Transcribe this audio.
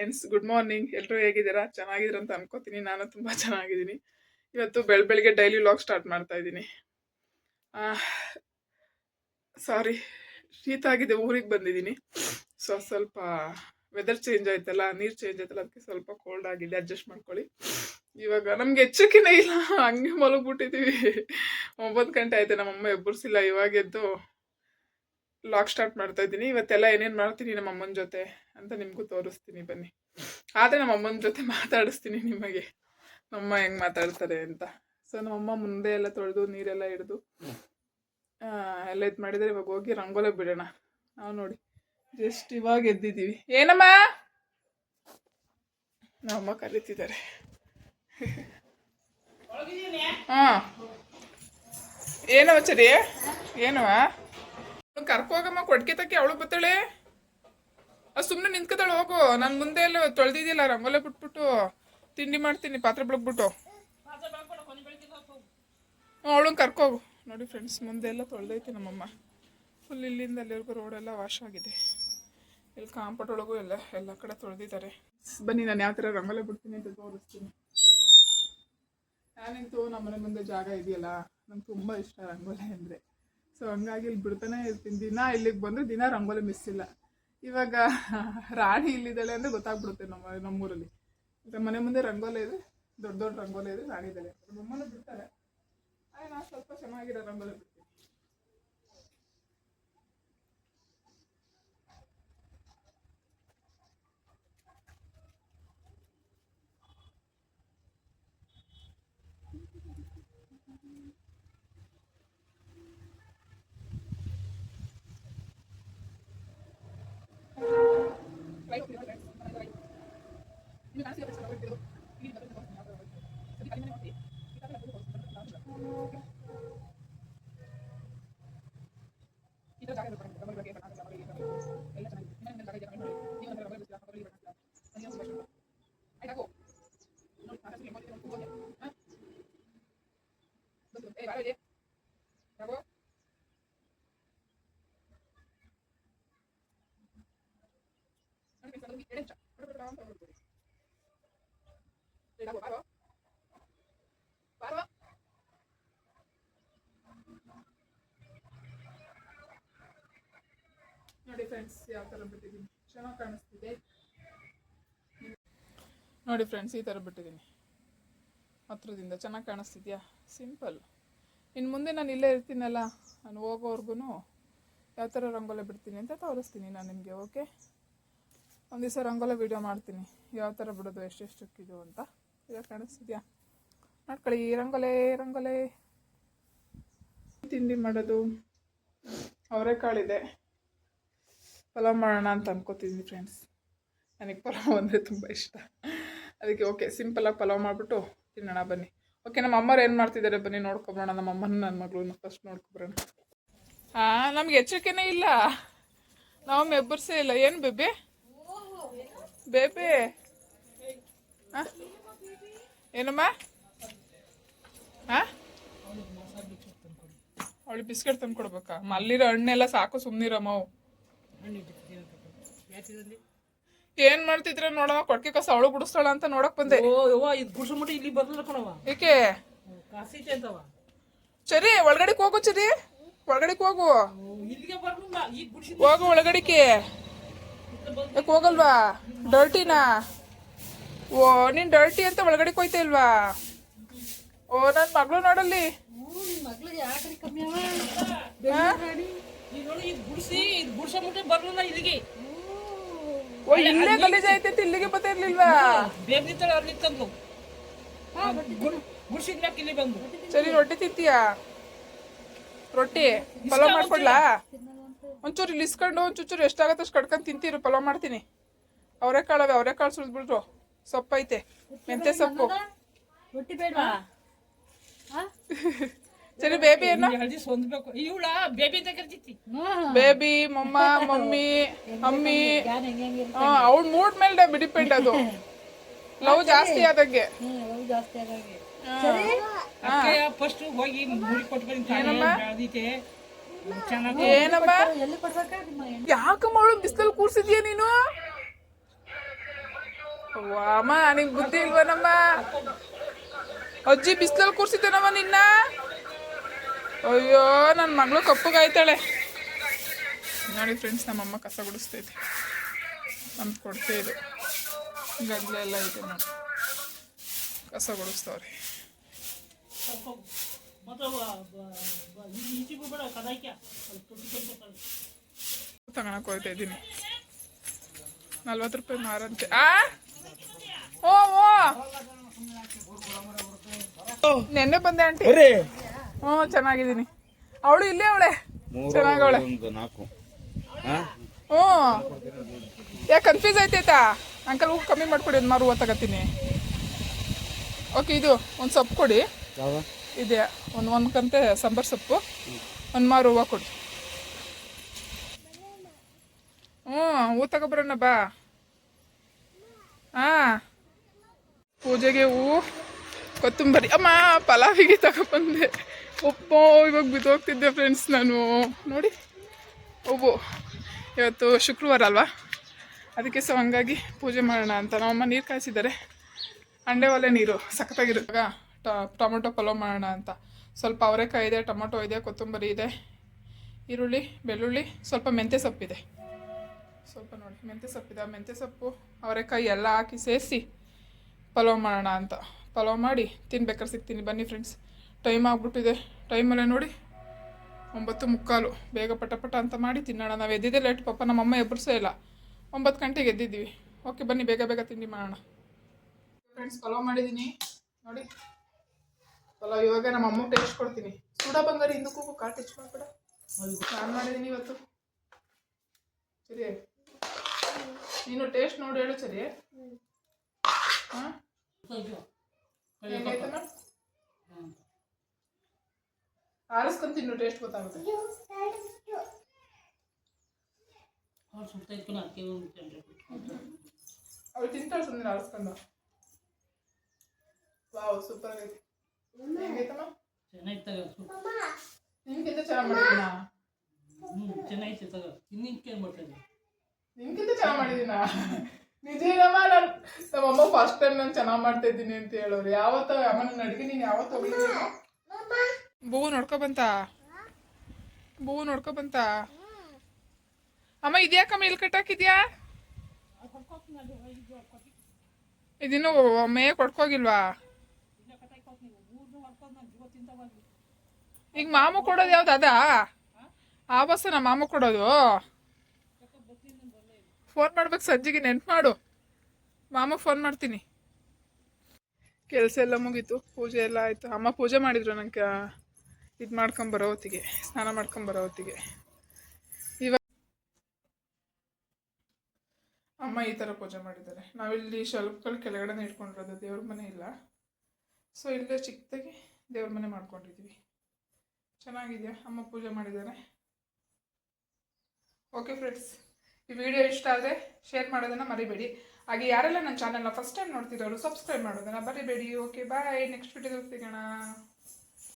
Friends good morning ಎಲ್ಲರೂ ಹೇಗಿದ್ದೀರಾ? ಚೆನ್ನಾಗಿದ್ದೀರ ಅಂತ ಅನ್ಕೋತೀನಿ. ನಾನು ತುಂಬ ಚೆನ್ನಾಗಿದ್ದೀನಿ. ಇವತ್ತು ಬೆಳ, ಬೆಳಗ್ಗೆ ಡೈಲಿ ವ್ಲಾಗ್ ಸ್ಟಾರ್ಟ್ ಮಾಡ್ತಾ ಇದ್ದೀನಿ. ಸಾರಿ ಶೀತ ಆಗಿದೆ, ಊರಿಗೆ ಬಂದಿದ್ದೀನಿ. ಸೊ ಸ್ವಲ್ಪ ವೆದರ್ ಚೇಂಜ್ ಆಯ್ತಲ್ಲ, ನೀರು ಚೇಂಜ್ ಆಯ್ತಲ್ಲ, ಅದಕ್ಕೆ ಸ್ವಲ್ಪ ಕೋಲ್ಡ್ ಆಗಿದೆ. ಅಡ್ಜಸ್ಟ್ ಮಾಡ್ಕೊಳ್ಳಿ. ಇವಾಗ ನಮ್ಗೆ ಎಚ್ಚರಿಕೆನೇ ಇಲ್ಲ. ಹಂಗೆ ಮಲಗ್ಬಿಟ್ಟಿದ್ದೀವಿ ಒಂಬತ್ತು ಗಂಟೆ ಆಯ್ತು, ನಮ್ಮಮ್ಮ ಎಬ್ಬರಿಸಿಲ್ಲ. ಇವಾಗ ಎದ್ದು ಲಾಗ್ ಸ್ಟಾರ್ಟ್ ಮಾಡ್ತಾ ಇದ್ದೀನಿ. ಇವತ್ತೆಲ್ಲ ಏನೇನು ಮಾಡ್ತೀನಿ ನಮ್ಮ ಅಮ್ಮನ ಜೊತೆ ಅಂತ ನಿಮಗೂ ತೋರಿಸ್ತೀನಿ ಬನ್ನಿ. ಆದರೆ ನಮ್ಮ ಅಮ್ಮನ ಜೊತೆ ಮಾತಾಡಿಸ್ತೀನಿ ನಿಮಗೆ. ನಮ್ಮಮ್ಮ ಹೆಂಗೆ ಮಾತಾಡ್ತಾರೆ ಅಂತ. ಸೊ ನಮ್ಮಮ್ಮ ಮುಂದೆ ಎಲ್ಲ ತೊಳೆದು ನೀರೆಲ್ಲ ಹಿಡಿದು ಎಲ್ಲ ಇದು ಮಾಡಿದರೆ. ಇವಾಗ ಹೋಗಿ ರಂಗೋಲೆ ಬಿಡೋಣ. ನಾವು ನೋಡಿ. ಜಸ್ಟ್ ಇವಾಗ ಎದ್ದಿದ್ದೀವಿ. ಏನಮ್ಮ? ನಮ್ಮಮ್ಮ ಕರೀತಿದ್ದಾರೆ. ಹಾಂ. ಏನವ ಚರಿ ಏನವ ಕರ್ಕೋಗಮ್ಮ ಕೊಡ್ಕೆ ತಕ್ಕೆ ಅವಳು ಬತ್ತಾಳೆ. ಅದು ಸುಮ್ಮನೆ ನಿಂತ್ಕೊತಾಳೆ ಹೋಗು. ನಾನು ಮುಂದೆ ಎಲ್ಲ ತೊಳೆದಿದ್ದಿಲ್ಲ ರಂಗೋಲೆ ಬಿಟ್ಬಿಟ್ಟು ತಿಂಡಿ ಮಾಡ್ತೀನಿ, ಪಾತ್ರೆ ಬೆಳಗ್ಬಿಟ್ಟು ಅವಳನ್ನ ಕರ್ಕೋಗು ನೋಡಿ ಫ್ರೆಂಡ್ಸ್ ಮುಂದೆ ಎಲ್ಲ ತೊಳೆದೈತಿ ನಮ್ಮಮ್ಮ. ಫುಲ್ ಇಲ್ಲಿಂದ ಅಲ್ಲಿವರೆಗೂ ರೋಡೆಲ್ಲ ವಾಶ್ ಆಗಿದೆ. ಇಲ್ಲಿ ಕಾಂಪೌಂಡ್ ಒಳಗೂ ಎಲ್ಲ ಎಲ್ಲ ಕಡೆ ತೊಳೆದಿದ್ದಾರೆ. ಬನ್ನಿ, ನಾನು ಯಾವ ಥರ ರಂಗೋಲೆ ಬಿಡ್ತೀನಿ ಅಂತ ತೋರಿಸ್ತೀನಿ. ನಾನಂತೂ ನಮ್ಮನೆ ಮುಂದೆ ಜಾಗ ಇದೆಯಲ್ಲ, ನಂಗೆ ತುಂಬ ಇಷ್ಟ ರಂಗೋಲೆ ಅಂದರೆ. ಸೊ ಹಂಗಾಗಿ ಇಲ್ಲಿ ಬಿಡ್ತಾನೆ ಇರ್ತೀನಿ. ದಿನ ಇಲ್ಲಿಗೆ ಬಂದರೆ ದಿನ ರಂಗೋಲಿ ಮಿಸ್ ಇಲ್ಲ. ಇವಾಗ ರಾಣಿ ಇಲ್ಲಿದ್ದಾಳೆ ಅಂದರೆ ಗೊತ್ತಾಗ್ಬಿಡುತ್ತೆ ನಮ್ಮ, ನಮ್ಮೂರಲ್ಲಿ. ಮನೆ ಮುಂದೆ ರಂಗೋಲಿ ಇದೆ. ದೊಡ್ಡ ದೊಡ್ಡ ರಂಗೋಲಿ ಇದೆ, ರಾಣಿ ಇದ್ದಾಳೆ. ನಮ್ಮನ್ನು ಬಿಡ್ತಾರೆ. ಆದರೆ ನಾನು ಸ್ವಲ್ಪ ಚೆನ್ನಾಗಿರೋ ರಂಗೋಲಿ ಬಿಡ್ತೀನಿ. ನೋಡಿ ಫ್ರೆಂಡ್ಸ್ ಯಾವ ಬಿಟ್ಟಿದ್ದೀನಿ? ಚೆನ್ನಾಗಿ ಕಾಣಿಸ್ತಿದೆ. ನೋಡಿ ಫ್ರೆಂಡ್ಸ್ ಈ ಥರ ಬಿಟ್ಟಿದ್ದೀನಿ. ಹತ್ರದಿಂದ ಚೆನ್ನಾಗಿ ಕಾಣಿಸ್ತಿದ್ಯಾ? ಸಿಂಪಲ್ ಇನ್ನು ಮುಂದೆ ನಾನು ಇಲ್ಲೇ ಇರ್ತೀನಲ್ಲ, ನಾನು ಹೋಗೋವರೆಗೂ ಯಾವ ಥರ ರಂಗೋಲೆ ಬಿಡ್ತೀನಿ ಅಂತ ತೋರಿಸ್ತೀನಿ ನಾನು ನಿಮಗೆ ಓಕೆ ಒಂದು ದಿವಸ ರಂಗೋಲಿ ವೀಡಿಯೋ ಮಾಡ್ತೀನಿ. ಯಾವ ಥರ ಬಿಡೋದು ಎಷ್ಟೆಷ್ಟಕ್ಕಿದು ಅಂತ. ಈಗ ಕಾಣಿಸ್ತಿದ್ಯಾ? ನೋಡ್ಕೊಳ್ಳಿ ರಂಗೋಲೆ ರಂಗೋಲೆ. ತಿಂಡಿ ಮಾಡೋದು. ಅವರೆಕಾಳಿದೆ. ಪಲಾವ್ ಮಾಡೋಣ ಅಂತ ಅನ್ಕೋತಿದ್ದೀನಿ ಫ್ರೆಂಡ್ಸ್ ನನಗೆ ಪಲಾವ್ ಅಂದರೆ ತುಂಬ ಇಷ್ಟ. ಅದಕ್ಕೆ ಓಕೆ ಸಿಂಪಲಾಗಿ ಪಲಾವ್ ಮಾಡಿಬಿಟ್ಟು ತಿನ್ನೋಣ, ಬನ್ನಿ. ಓಕೆ ನಮ್ಮ ಅಮ್ಮರು ಏನು ಮಾಡ್ತಿದ್ದಾರೆ ಬನ್ನಿ ನೋಡ್ಕೊಬೋಣ ನಮ್ಮ ಅಮ್ಮನ ನನ್ನ ಮಗಳನ್ನ ಫಸ್ಟ್ ನೋಡ್ಕೊಬರೋಣ. ಹಾಂ ನಮ್ಗೆ ಎಚ್ಚರಿಕೆನೇ ಇಲ್ಲ. ನಾವು ಮೆಬ್ಬರ್ಸೇ ಇಲ್ಲ. ಏನು, ಬೇಬೆ? ಬೇಬೆ. ಏನಮ್ಮ? ಹಾಂ? ಅವಳು ಬಿಸ್ಕೆಟ್ ತಂದು ಕೊಡ್ಬೇಕಾ? ಮಲ್ಲಿರೋ ಹಣ್ಣೆಲ್ಲ ಸಾಕು ಸುಮ್ಮನಿರಮ್ಮ ಅವು. ಏನ್ ಮಾಡ್ತಿದ್ರ ನೋಡವ ಕೊಡ್ಕೆ ಕಸ ಅವಳು ಗುಡಿಸ್ತಾಳ ಅಂತ ನೋಡಕ್ ಬಂದೆ. ಇಲ್ಲಿ ಏಕೆ? ಸರಿ ಒಳಗಡೆಗೆ ಹೋಗು ಸರಿ ಒಳಗಡೆಗೆ ಹೋಗು. ಹೋಗು ಒಳಗಡೆಗೆ. ಯಾಕೆ ಹೋಗಲ್ವಾ? ಡರ್ಟಿನಾ? ಓ ನೀನ್ ಡರ್ಟಿ ಅಂತ ಒಳಗಡೆ ಕೊಯ್ತಾ ಇಲ್ವಾ? ಓ ನನ್ ಮಗಳು ನೋಡಲ್ಲಿ. ಓ ಇಲ್ಲೇ ಗಲೀಜ್ ಐತೆ ಇಲ್ಲಿಗೆ ಬರ್ತಾ ಇರ್ಲಿಲ್ವಾ? ಸರಿ ರೊಟ್ಟಿ ತಿಂತೀಯಾ? ರೊಟ್ಟಿ ಪಲಾವ್ ಮಾಡ್ಕೊಡ್ಲಾ? ಒಂಚೂರು ಇಲ್ಲಿ ಇಸ್ಕೊಂಡು ಒಂಚೂರು ಎಷ್ಟಾಗತ್ತೆ ಅಷ್ಟು ಕಡ್ಕೊಂಡು ತಿಂತೀರು ಪಲಾವ್ ಮಾಡ್ತೀನಿ. ಅವರೆಕಾಳವೆ ಅವರೆಕಾಳು ಸುಳಿದ್ಬಿಟ್ರು ಸೊಪ್ಪು ಐತೆ ಮೆಂತ್ಯ ಸೊಪ್ಪು. ಸರಿ ಬೇಬಿ ಏನು ಬೇಬಿ ಮಮ್ಮ ಮಮ್ಮಿ ಅಮ್ಮಿ. ಅವಳ ಮೂಡ್ ಮೇಲೆ ಡಿಪೆಂಡ್ ಅದು. ಲವ್ ಜಾಸ್ತಿ ಆದಂಗೆ. ಫಸ್ಟ್ ಹೋಗಿ ಮುಡಿ ಏನಮ್ಮ? ಎಲ್ಲಿ ಮಾಡು ನಿಮ್ಮ ಹೆಣ್ಣು ಯಾಕಮ್ಮ ಅವಳು ಬಿಸಿಲಲ್ಲಿ ಕೂರ್ಸಿದ್ಯಾ ನೀನು? ಅಮ್ಮ ನಿಂಗೆ ಬುದ್ಧಿ ಇಲ್ವನಮ್ಮ? ಅಜ್ಜಿ ಬಿಸಿಲಲ್ಲಿ ಕೂರ್ಸಿದ್ದೇನಮ್ಮ ನಿನ್ನ? ಅಯ್ಯೋ ನನ್ನ ಮಗಳು ಕಪ್ಪಗಾಯ್ತಾಳೆ ನೋಡಿ ಫ್ರೆಂಡ್ಸ್ ನಮ್ಮಮ್ಮ ಕಸ ಗುಡಿಸ್ತೈತೆ. ನಮ್ದು ಕೊಡ್ತೇ ಇದು. ಗದ್ಲೆಲ್ಲ ಇದೆ ನೋಡಿ. ಕಸ ಗುಡಿಸ್ತವ್ರೆ. ತಗೊಳಕ್ ಹೋಗ್ತಾ ಇದ್ದೀನಿ ನಲ್ವತ್ತು ರೂಪಾಯಿ ಮಾರಂತೆ. ಆ? ಓ ಓ! ನೆನ್ನೆ ಬಂದೆ ಆಂಟಿ. ಹ್ಞೂ ಚೆನ್ನಾಗಿದ್ದೀನಿ. ಅವಳು ಇಲ್ಲೇ ಅವಳೆ. ಚೆನ್ನಾಗವಳೆ ಹ್ಞೂ. ಯಾಕೆ ಕನ್ಫ್ಯೂಸ್ ಆಯ್ತಾಯ್ತಾ? ಅಂಕಲ್ ಹೂ ಕಮ್ಮಿ ಮಾಡ್ಕೊಡಿ ಒಂದು ಮಾರು ಹೂವು ತಗೋತೀನಿ. ಓಕೆ ಇದು ಒಂದು ಸೊಪ್ಪು ಕೊಡಿ. ಇದೆ ಒಂದು ಒಂದು ಕಂತೆ ಸಾಂಬಾರು ಸೊಪ್ಪು. ಒಂದು ಮಾರು ಹೂವು ಕೊಡು. ಹ್ಞೂ ಹೂ ತಗೊಬರೋಣ ಬಾ. ಹಾಂ. ಪೂಜೆಗೆ ಹೂವು ಕೊತ್ತಂಬರಿ. ಅಮ್ಮ, ಪಲಾವಿಗೆ ತಗೊಬಂದೆ. ಉಪ್ಪು ಇವಾಗ ಬಿದ್ದೋಗ್ತಿದ್ದೆ ಫ್ರೆಂಡ್ಸ್ ನಾನು. ನೋಡಿ. ಉಬ್ಬು ಇವತ್ತು ಶುಕ್ರವಾರ ಅಲ್ವಾ? ಅದಕ್ಕೆ ಸೊ ಹಂಗಾಗಿ ಪೂಜೆ ಮಾಡೋಣ ಅಂತ. ನಮ್ಮಮ್ಮ ನೀರು ಕಾಯಿಸಿದ್ದಾರೆ. ಅಂಡೆ ಒಲೆ ನೀರು ಸಖತ್ತಾಗಿರುವಾಗ ಟೊಮೊಟೊ ಪಲಾವ್ ಮಾಡೋಣ ಅಂತ. ಸ್ವಲ್ಪ ಅವರೆಕಾಯಿ ಇದೆ, ಟೊಮೊಟೊ ಇದೆ, ಕೊತ್ತಂಬರಿ ಇದೆ, ಈರುಳ್ಳಿ, ಬೆಳ್ಳುಳ್ಳಿ, ಸ್ವಲ್ಪ ಮೆಂತ್ಯ ಸೊಪ್ಪಿದೆ. ಸ್ವಲ್ಪ ನೋಡಿ, ಮೆಂತ್ಯ ಸೊಪ್ಪಿದೆ. ಮೆಂತ್ಯ ಸೊಪ್ಪು ಅವರೆಕಾಯಿ ಎಲ್ಲ ಹಾಕಿ ಸೇರಿಸಿ ಪಲಾವ್ ಮಾಡೋಣ ಅಂತ. ಪಲಾವ್ ಮಾಡಿ ತಿನ್ಬೇಕಾದ್ರೆ ಸಿಗ್ತೀನಿ. ಬನ್ನಿ ಫ್ರೆಂಡ್ಸ್ ಟೈಮ್ ಆಗಿಬಿಟ್ಟಿದೆ. ಟೈಮಲ್ಲೇ ನೋಡಿ, ಒಂಬತ್ತು ಮುಕ್ಕಾಲು. ಬೇಗ ಪಟ ಪಟ ಅಂತ ಮಾಡಿ ತಿನ್ನೋಣ. ನಾವು ಎದ್ದಿದ್ದೆ ಲೇಟ್ ಪಾಪ ನಮ್ಮಮ್ಮ ಎಬ್ಬರಿಸೇ ಇಲ್ಲ. ಒಂಬತ್ತು ಗಂಟೆಗೆ ಎದ್ದಿದ್ದೀವಿ. ಓಕೆ ಬನ್ನಿ, ಬೇಗ ಬೇಗ ತಿಂಡಿ ಮಾಡೋಣ. ಫ್ರೆಂಡ್ಸ್ ಪಲಾವ್ ಮಾಡಿದ್ದೀನಿ. ನೋಡಿ ಪಲಾವ್ ಇವಾಗ ನಮ್ಮ ಅಮ್ಮ ಟೇಸ್ಟ್ ಕೊಡ್ತೀನಿ ಸುಡ ಬಂಗಾರ ಹಿಂದಕ್ಕೂ ಕಾರ್ ಟಚ್ ಮಾಡ್ಬೇಡ ನಾನು ಮಾಡಿದ್ದೀನಿ ಇವತ್ತು. ಸರಿ. ನೀನು ಟೇಸ್ಟ್ ನೋಡಿ ಹೇಳು, ಸರಿ? ಹಾಂ? ಆರಿಸ್ಕೊಂಡು ಟೇಸ್ಟ್ ಗೊತ್ತಾಗುತ್ತೆ. ಅವ್ರು ತಿಂತಾಳೆ ಸುಮ್ಮನೆ ಆರಿಸ್ಕೊಂಡು. ವಾವ್ ಸೂಪರ್ ಆಗೈತೆ. ಹೆಂಗೈತಮ್ಮ? ಚೆನ್ನಾಗಿ ತಗ ಸುಟ್ಟು ನಿಮ್ಗಿಂತ ಚೆನ್ನಾಗಿ ಮಾಡಿದ್ದೀನಾ ಹ್ಞೂ ಚೆನ್ನಾಗೈತೆ ತಗ. ಇನ್ನಿಂಕೇನು ಮಾಡ್ತಾಯಿದ್ದೆ ನಿಮ್ಗಿಂತ ಚೆನ್ನಾಗಿ ಮಾಡಿದ್ದೀನಾ ನಿಜೇನಮ್ಮ ನಾನು ನಮ್ಮಮ್ಮ ಫಸ್ಟ್ ಟೈಮ್ ನಾನು ಚೆನ್ನಾಗಿ ಮಾಡ್ತಾ ಇದ್ದೀನಿ ಅಂತ ಹೇಳೋರು. ಯಾವತ್ತ ಅಮ್ಮ ನನ್ನ ಅಡುಗೆ ನೀನು ಯಾವತ್ತು ಹೋಗಿದ್ದೀನಿ ಬೂವು ನೋಡ್ಕೊ ಬಂತ? ಬೂವು ನೋಡ್ಕೊ ಬಂತ? ಅಮ್ಮ ಇದ್ಯಾಕಮ್ಮ ಇಲ್ಲಿ ಕಟ್ಟಾಕಿದ್ಯಾ? ಇದಿನ್ನೂ ಮೇ ಕೊಡ್ಕೋಗಿಲ್ವಾ? ಈಗ ಮಾಮು ಕೊಡೋದು ಯಾವ್ದು ಅದಾ? ಆ ಬಸ್ಸನ ಮಾಮು ಕೊಡೋದು? ಫೋನ್ ಮಾಡ್ಬೇಕು ಸಜ್ಜಿಗೆ, ನೆನ್ಪು ಮಾಡು. ಮಾಮ ಫೋನ್ ಮಾಡ್ತೀನಿ. ಕೆಲಸ ಎಲ್ಲ ಮುಗೀತು, ಪೂಜೆ ಎಲ್ಲ ಆಯಿತು. ಅಮ್ಮ ಪೂಜೆ ಮಾಡಿದ್ರು ನನಗೆ ಇದು ಮಾಡ್ಕೊಂಬರೋ ಹೊತ್ತಿಗೆ, ಸ್ನಾನ ಮಾಡ್ಕೊಂಬರೋ ಹೊತ್ತಿಗೆ. ಇವಾಗ ಅಮ್ಮ ಈ ಥರ ಪೂಜೆ ಮಾಡಿದ್ದಾರೆ. ನಾವಿಲ್ಲಿ ಸ್ವಲ್ಪಗಳು ಕೆಳಗಡೆ ಇಟ್ಕೊಂಡಿರೋದು, ದೇವ್ರ ಮನೆ ಇಲ್ಲ. ಸೊ ಇಲ್ಲೇ ಚಿಕ್ಕದಾಗಿ ದೇವ್ರ ಮನೆ ಮಾಡ್ಕೊಂಡಿದ್ದೀವಿ ಚೆನ್ನಾಗಿದೆಯಾ ಅಮ್ಮ ಪೂಜೆ ಮಾಡಿದ್ದಾರೆ. ಓಕೆ ಫ್ರೆಂಡ್ಸ್ ಈ ವಿಡಿಯೋ ಇಷ್ಟ ಆದರೆ ಶೇರ್ ಮಾಡೋದನ್ನು ಮರಿಬೇಡಿ. ಹಾಗೆ ಯಾರೆಲ್ಲ ನನ್ನ ಚಾನಲ್ನ ಫಸ್ಟ್ ಟೈಮ್ ನೋಡ್ತಿರೋರು ಸಬ್ಸ್ಕ್ರೈಬ್ ಮಾಡೋದನ್ನು ಮರಿಬೇಡಿ. ಓಕೆ ಬಾಯ್ ನೆಕ್ಸ್ಟ್ ವಿಡಿಯೋದಲ್ಲಿ ಸಿಗೋಣ.